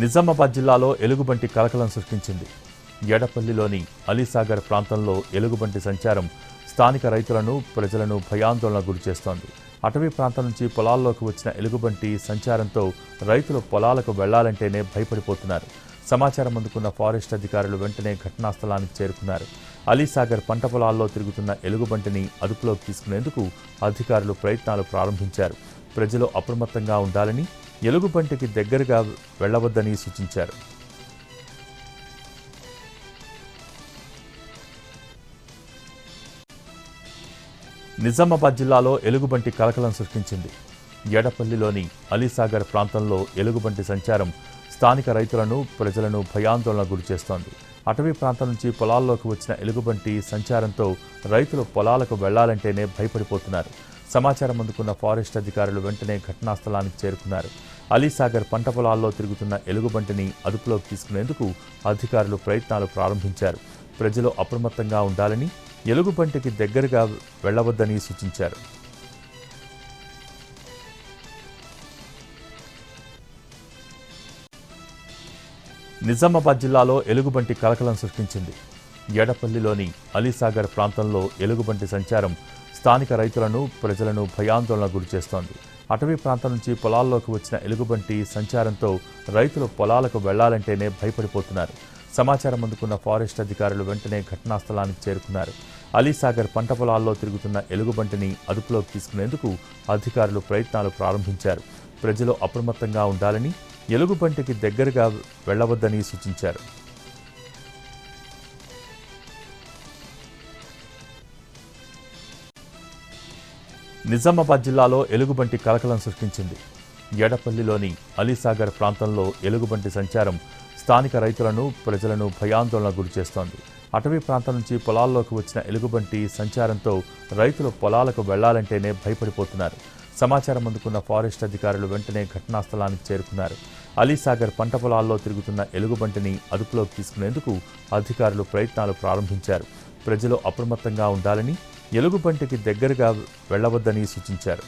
నిజామాబాద్ జిల్లాలో ఎలుగుబంటి కలకలం సృష్టించింది. ఎడపల్లిలోని అలీసాగర్ ప్రాంతంలో ఎలుగుబంటి సంచారం స్థానిక రైతులను ప్రజలను భయాందోళన గురిచేస్తోంది అటవీ ప్రాంతం నుంచి పొలాల్లోకి వచ్చిన ఎలుగుబంటి సంచారంతో రైతులు పొలాలకు వెళ్ళాలంటేనే భయపడిపోతున్నారు. సమాచారం అందుకున్న ఫారెస్ట్ అధికారులు వెంటనే ఘటనా స్థలానికి చేరుకున్నారు. అలీసాగర్ పంట పొలాల్లో తిరుగుతున్న ఎలుగుబంటిని అదుపులోకి తీసుకునేందుకు అధికారులు ప్రయత్నాలు ప్రారంభించారు. ప్రజలు అప్రమత్తంగా ఉండాలని ఎలుగుబంటికి దగ్గరగా వెళ్ళవద్దని సూచించారు. నిజామాబాద్ జిల్లాలో ఎలుగుబంటి కలకలం సృష్టించింది. ఎడపల్లిలోని అలీసాగర్ ప్రాంతంలో ఎలుగుబంటి సంచారం స్థానిక రైతులను ప్రజలను భయాందోళన గురిచేస్తోంది అటవీ ప్రాంతం నుంచి పొలాల్లోకి వచ్చిన ఎలుగుబంటి సంచారంతో రైతులు పొలాలకు వెళ్ళాలంటేనే భయపడిపోతున్నారు. సమాచారం అందుకున్న ఫారెస్ట్ అధికారులు వెంటనే ఘటనా స్థలానికి చేరుకున్నారు. అలీసాగర్ పంట పొలాల్లో తిరుగుతున్న ఎలుగుబంటిని అదుపులోకి తీసుకునేందుకు అధికారులు ప్రయత్నాలు ప్రారంభించారు. ప్రజలు అప్రమత్తంగా ఉండాలని ఎలుగుబంటికి దగ్గరగా వెళ్ళవద్దని సూచించారు. నిజామాబాద్ జిల్లాలో ఎలుగుబంటి కలకలం సృష్టించింది. ఎడపల్లిలోని అలీసాగర్ ప్రాంతంలో ఎలుగుబంటి సంచారం స్థానిక రైతులను ప్రజలను భయాందోళన గురిచేస్తోంది అటవీ ప్రాంతం నుంచి పొలాల్లోకి వచ్చిన ఎలుగుబంటి సంచారంతో రైతులు పొలాలకు వెళ్ళాలంటేనే భయపడిపోతున్నారు. సమాచారం అందుకున్న ఫారెస్ట్ అధికారులు వెంటనే ఘటనా స్థలానికి చేరుకున్నారు. అలీసాగర్ పంట పొలాల్లో తిరుగుతున్న ఎలుగుబంటిని అదుపులోకి తీసుకునేందుకు అధికారులు ప్రయత్నాలు ప్రారంభించారు. ప్రజలు అప్రమత్తంగా ఉండాలని ఎలుగుబంటికి దగ్గరగా వెళ్ళవద్దని సూచించారు. నిజామాబాద్ జిల్లాలో ఎలుగుబంటి కలకలం సృష్టించింది. ఎడపల్లిలోని అలీసాగర్ ప్రాంతంలో ఎలుగుబంటి సంచారం స్థానిక రైతులను ప్రజలను భయాందోళన గురిచేస్తోంది అటవీ ప్రాంతం నుంచి పొలాల్లోకి వచ్చిన ఎలుగుబంటి సంచారంతో రైతులు పొలాలకు వెళ్ళాలంటేనే భయపడిపోతున్నారు. సమాచారం అందుకున్న ఫారెస్ట్ అధికారులు వెంటనే ఘటనా స్థలానికి చేరుకున్నారు. అలీసాగర్ పంట పొలాల్లో తిరుగుతున్న ఎలుగుబంటిని అదుపులోకి తీసుకునేందుకు అధికారులు ప్రయత్నాలు ప్రారంభించారు. ప్రజలు అప్రమత్తంగా ఉండాలని ఎలుగుబంటికి దగ్గరగా వెళ్ళవద్దని సూచించారు.